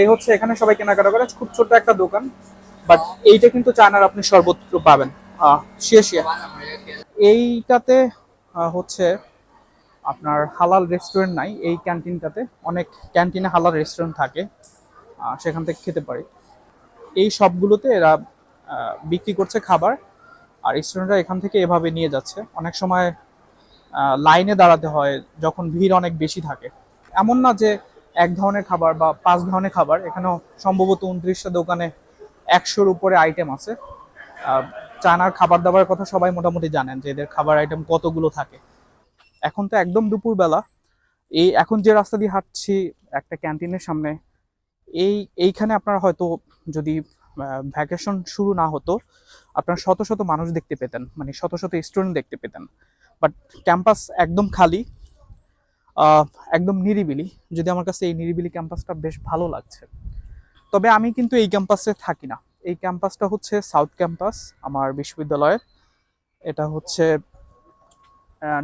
এই হচ্ছে এখানে সবাই কেনাকাটা করে। খুব ছোট্ট একটা দোকান বাট এইটা কিন্তু চায়নার আপনি সর্বত্র পাবেন। এইটাতে হচ্ছে আপনার হালাল রেস্টুরেন্ট নাই, এই ক্যান্টিনটাতে অনেক ক্যান্টিনে হালাল রেস্টুরেন্ট থাকে সেখান থেকে খেতে পারি। এই সবগুলোতে এরা বিক্রি করছে খাবার, আর স্টুডেন্টরা এখান থেকে এভাবে নিয়ে যাচ্ছে। অনেক সময় লাইনে দাঁড়াতে হয়, যখন ভিড় অনেক বেশি থাকে। এমন না যে এক ধরনের খাবার বা পাঁচ ধরনের খাবার। এখানেও সম্ভবত উনত্রিশটা দোকানে একশোর উপরে আইটেম আছে। চায়নার খাবার দাবারের কথা সবাই মোটামুটি জানেন যে এদের খাবার আইটেম কতগুলো থাকে। এখন তো একদম দুপুরবেলা। এই এখন যে রাস্তা দিয়ে হাঁটছি, একটা ক্যান্টিনের সামনে, এই, এইখানে আপনার হয়তো যদি ভ্যাকেশন শুরু না হতো, আপনার শত শত মানুষ দেখতে পেতেন মানে শত শত স্টুডেন্ট দেখতে পেতেন। বাট ক্যাম্পাস একদম খালি একদম নিরিবিলি। যদি আমার কাছে এই নিরিবিলি ক্যাম্পাসটা বেশ ভালো লাগছে। তবে আমি কিন্তু এই ক্যাম্পাসে থাকি না। এই ক্যাম্পাসটা হচ্ছে সাউথ ক্যাম্পাস, আমার বিশ্ববিদ্যালয়ের। এটা হচ্ছে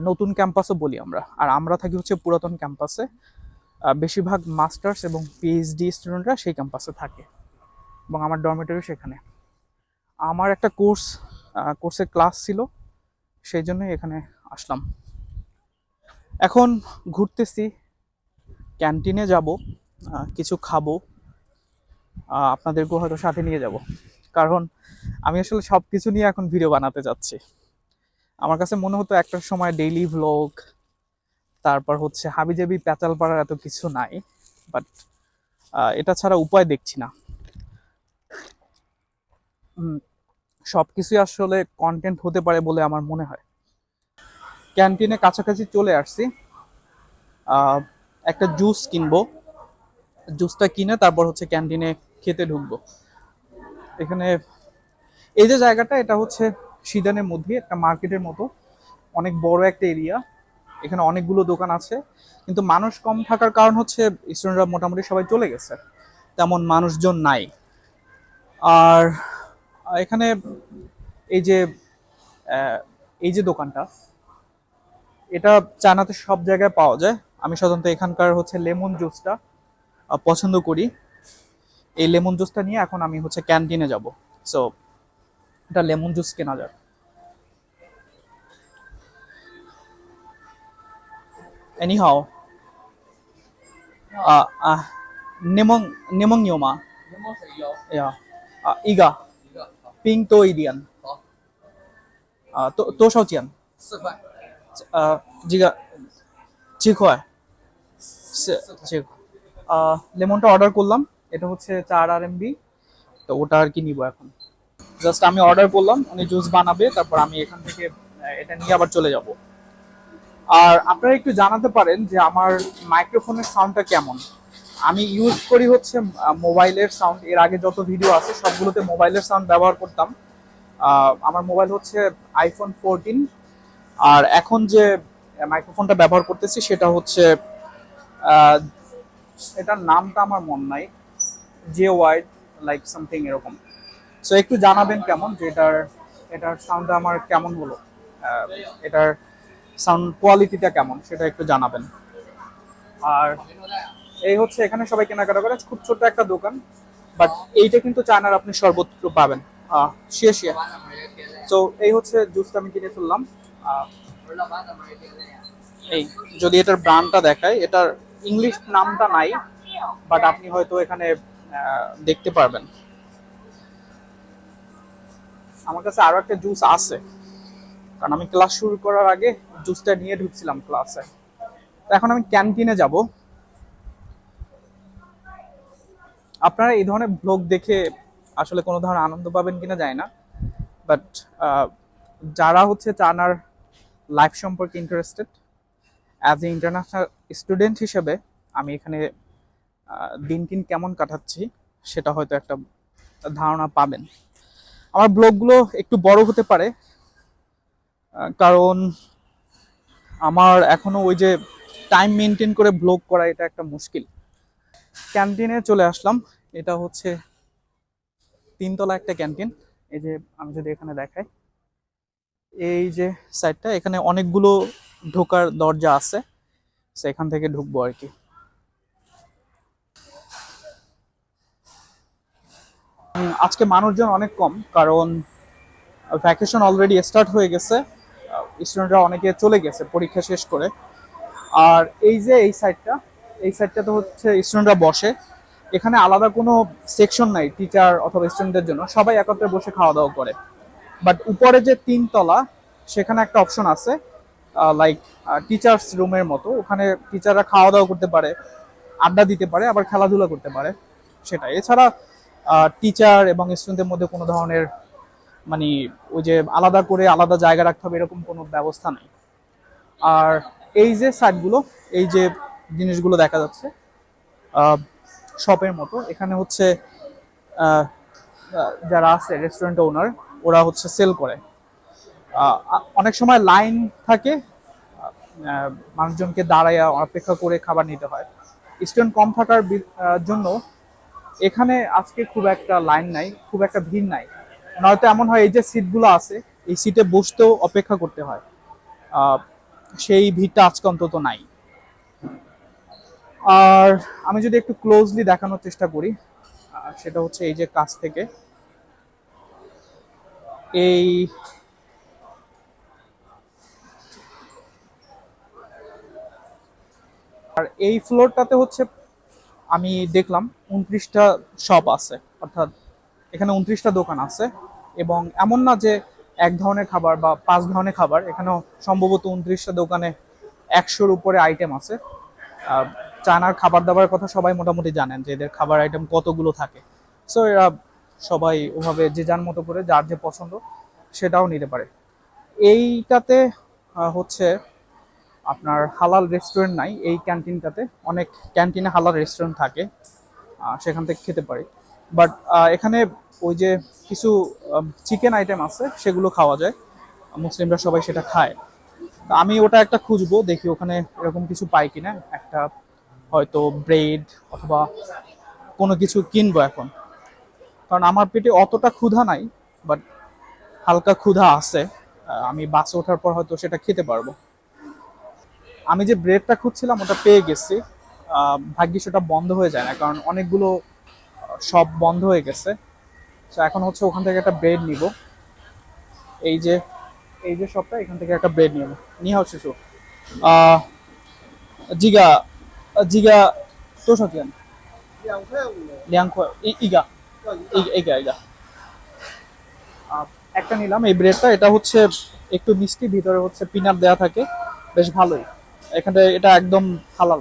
নতুন ক্যাম্পাসও বলি আমরা। আর আমরা থাকি হচ্ছে পুরাতন ক্যাম্পাসে। বেশিরভাগ মাস্টার্স এবং পিএইচডি স্টুডেন্টরা সেই ক্যাম্পাসে থাকে। এবং আমার ডরমেটরি সেখানে। আমার একটা কোর্স কোর্সের ক্লাস ছিল। সেই জন্যই এখানে আসলাম। এখন ঘুরতেছি, ক্যান্টিনে যাব কিছু খাব আপনাদেরকেও হয়তো সাথে নিয়ে যাব। কারণ আমি আসলে সব কিছু নিয়ে এখন ভিডিও বানাতে যাচ্ছি। আমার কাছে মনে হতো একটা সময় ডেইলি ভ্লগ তারপর হচ্ছে হাবিজাবি প্যাচাল পাড়ার এত কিছু নাই বাট এটা ছাড়া উপায় দেখছি না। সব কিছুই আসলে কন্টেন্ট হতে পারে বলে আমার মনে হয়। ক্যান্টিনে কাছাকাছি চলে আসছি। একটা জুস কিনবো। জুসটা কিনে তারপর হচ্ছে ক্যান্টিনে খেতে ঢুকবো। এখানে এই যে জায়গাটা, এটা হচ্ছে সিদানের মধ্যে, একটা মার্কেটের মতো। অনেক বড় একটা এরিয়া। এখানে অনেকগুলো দোকান আছে। কিন্তু মানুষ কম থাকার কারণ হচ্ছে স্টুডেন্টরা মোটামুটি সবাই চলে গেছে। তেমন মানুষজন নাই। আর এখানে এই যে এই যে দোকানটা এটা চায়নাতে সব জায়গায় পাওয়া যায়। আমি সাধারণত এখানকার হচ্ছে লেমন জুসটা পছন্দ করি। এই লেমন জুসটা নিয়ে এখন আমি হচ্ছে ক্যান্টিনে যাব। সো এটা লেমন জুস কেনা যাক। এনিহাও হাও নেমং ইয়োমা ইগা। পিং তো ইডিয়ান। তো সাউচিয়ান 有 yeah 啊、一个一个，好，冰多一点好，啊、多多少钱四块，呃这个七块是四块，七块আহ লেমনটা অর্ডার করলাম এটা হচ্ছে চার আর এমবি তো ওটা আর কি নিব এখন জাস্ট আমি অর্ডার করলাম উনি জুস বানাবে তারপর আমি এখান থেকে আহ, এটা নিয়ে আবার চলে যাব আর আপনারা একটু জানাতে পারেন যে আমার মাইক্রোফোনের সাউন্ডটা কেমন আমি ইউজ করি হচ্ছে মোবাইলের সাউন্ড এর আগে যত ভিডিও আছে সবগুলোতে মোবাইলের সাউন্ড ব্যবহার করতাম আহ, আমার মোবাইল হচ্ছে আইফোন ফোরটিন আর এখন যে মাইক্রোফোনটা ব্যবহার করতেছি, সেটা হচ্ছে এটার নামটা আমার মন নাই জে ওয়াইড লাইক সামথিং এরকম। সো একটু জানাবেন কেমন যে এটার এটার সাউন্ডটা আমার কেমন হলো? এটার সাউন্ড কোয়ালিটিটা কেমন, সেটা একটু জানাবেন। আর এই হচ্ছে এখানে সবাই কেনাকাটা করে, খুব ছোট্ট একটা দোকান বাট এইটা কিন্তু চায়নার আপনি সর্বত্র পাবেন। শেষ। তো এই হচ্ছে জুসটা আমি কিনে ফেললাম। এই, যদি এটার ব্র্যান্ডটা দেখায়, এটার ইংলিশ নামটা নাই বাট আপনি হয়তো এখানে দেখতে পারবেন। আমার কাছে আরও একটা জুস আছে। কারণ আমি ক্লাস শুরু করার আগে জুসটা নিয়ে ঢুকছিলাম ক্লাসে তো এখন আমি ক্যান্টিনে যাব। আপনারা এই ধরনের ব্লগ দেখে আসলে কোনো ধরনের আনন্দ পাবেন কিনা যায় না। বাট যারা হচ্ছে চানার লাইফ সম্পর্কে interested as a international student হিসেবে আমি এখানে দিন দিন কেমন কাটাচ্ছি সেটা হয়তো একটা ধারণা পাবেন। আমার ব্লগগুলো একটু বড় হতে পারে কারণ আমার এখনও ওই যে টাইম মেনটেন করে ব্লগ করা এটা একটা মুশকিল। ক্যান্টিনে চলে আসলাম, এটা হচ্ছে তিনতলা একটা ক্যান্টিন এই যে আমি যদি এখানে দেখাই এই যে সাইডটা এখানে অনেকগুলো ঢোকার দরজা আছে। তো এখান থেকে ঢুকবো আর কি। আজকে মানুষজন অনেক কম, কারণ ভ্যাকেশন অলরেডি স্টার্ট হয়ে গেছে। স্টুডেন্টরা অনেকে চলে গেছে, পরীক্ষা শেষ করে। আর এই যে এই সাইডটা এই সাইডটা তো হচ্ছে স্টুডেন্টরা বসে। এখানে আলাদা কোনো সেকশন নাই টিচার অথবা স্টুডেন্টদের জন্য। সবাই একত্রে বসে খাওয়া দাওয়া করে। বাট উপরে যে তিনতলা, সেখানে একটা অপশন আছে লাইক টিচার্স রুমের মতো। ওখানে টিচাররা খাওয়া দাওয়া করতে পারে, আড্ডা দিতে পারে, আবার খেলাধুলা করতে পারে। সেটা এছাড়া টিচার এবং স্টুডেন্টদের মধ্যে কোনো ধরনের মানে ওই যে আলাদা করে আলাদা জায়গা রাখতে হবে, এরকম কোনো ব্যবস্থা নেই। আর এই যে সাইটগুলো এই যে জিনিসগুলো দেখা যাচ্ছে শপের মতো, এখানে হচ্ছে যারা আছে রেস্টুরেন্ট ওনার ওরা হচ্ছে সেল করে। অনেক সময় লাইন থাকে মানুষজনকে দাঁড়ায় অপেক্ষা করে খাবার নিতে হয়। স্টুডেন্ট কম থাকার জন্য এখানে আজকে খুব একটা লাইন নাই, খুব একটা ভিড় নাই। নয়তো এমন হয় এই যে সিটগুলো আছে, এই সিটে বসতেও অপেক্ষা করতে হয়। সেই ভিড়টা আজকে অন্তত নাই। আর আমি যদি একটু ক্লোজলি দেখানোর চেষ্টা করি সেটা হচ্ছে এই যে কাছ থেকে। এই আর এই ফ্লোরটাতে হচ্ছে আমি দেখলাম উনত্রিশটা শপ আছে, অর্থাৎ এখানে উনত্রিশটা দোকান আছে এবং এমন না যে এক ধরনের খাবার বা পাঁচ ধরনের খাবার, এখানেও সম্ভবত উনত্রিশটা দোকানে একশোর উপরে আইটেম আছে। চায়নার খাবার দাবারের কথা সবাই মোটামুটি জানেন যে এদের খাবার আইটেম কতগুলো থাকে। সো এরা সবাই ওভাবে যে যার মতো করে, যার যে পছন্দ, সেটাও নিতে পারে। এইটাতে হচ্ছে আপনার হালাল রেস্টুরেন্ট নাই, এই ক্যান্টিনটাতে অনেক ক্যান্টিনে হালাল রেস্টুরেন্ট থাকে সেখান থেকে খেতে পারি। বাট এখানে ওই যে কিছু চিকেন আইটেম আছে, সেগুলো খাওয়া যায়। মুসলিমরা সবাই সেটা খায়। তা আমি ওটা একটা খুঁজবো, দেখি ওখানে এরকম কিছু পাই কিনা। একটা হয়তো ব্রেড অথবা কোনো কিছু কিনবো এখন। কারণ আমার পেটে অতটা ক্ষুধা নাই বাট হালকা ক্ষুধা আছে। আমি বাসে ওঠার পর হয়তো সেটা খেতে পারব। আমি যে ব্রেডটা খুঁজছিলাম, ওটা পেয়ে গেছি। ভাগ্যি সেটা বন্ধ হয়ে যায় না, কারণ অনেকগুলো সব বন্ধ হয়ে গেছে। তো এখন হচ্ছে ওখান থেকে একটা ব্রেড নিব। এই যে এই যে সবটা, এখান থেকে একটা ব্রেড নিব। নিয়ে হচ্ছে শু। জিগা জিগা তো সত্যি ইগা। এই গাড়িটা একটা নিলাম, এই ব্রেডটা এটা হচ্ছে একটু মিষ্টি, ভিতরে হচ্ছে পিনাট দেয়া থাকে। বেশ ভালোই। এখানটা, এটা একদম হালাল।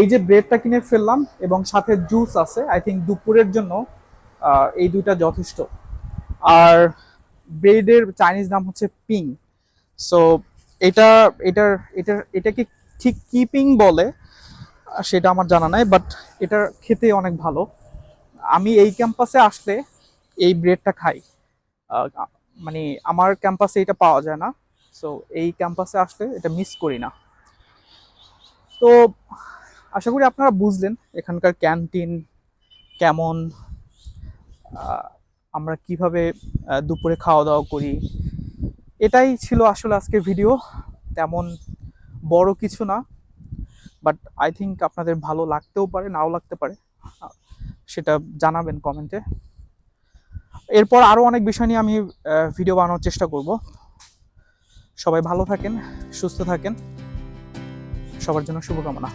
এই যে ব্রেডটা কিনে ফেললাম, এবং সাথে জুস আছে আই থিঙ্ক দুপুরের জন্য এই দুইটা যথেষ্ট। আর ব্রেডের চাইনিজ নাম হচ্ছে পিং সো এটা এটার এটার এটাকে ঠিক কি পিং বলে, সেটা আমার জানা নাই বাট এটা খেতে অনেক ভালো। আমি এই ক্যাম্পাসে আসলে এই ব্রেডটা খাই। মানে আমার ক্যাম্পাসে এটা পাওয়া যায় না। সো এই ক্যাম্পাসে আসলে এটা মিস করি না। তো, আশা করি আপনারা বুঝলেন এখানকার ক্যান্টিন কেমন। আমরা কীভাবে দুপুরে খাওয়া দাওয়া করি। এটাই ছিল আসলে আজকের ভিডিও তেমন বড় কিছু না। বাট আই থিঙ্ক আপনাদের ভালো লাগতেও পারে, নাও লাগতে পারে। সেটা জানাবেন কমেন্টে। এরপর আরও অনেক বিষয় নিয়ে আমি ভিডিও বানানোর চেষ্টা করব। সবাই ভালো থাকেন, সুস্থ থাকেন। সবার জন্য শুভকামনা।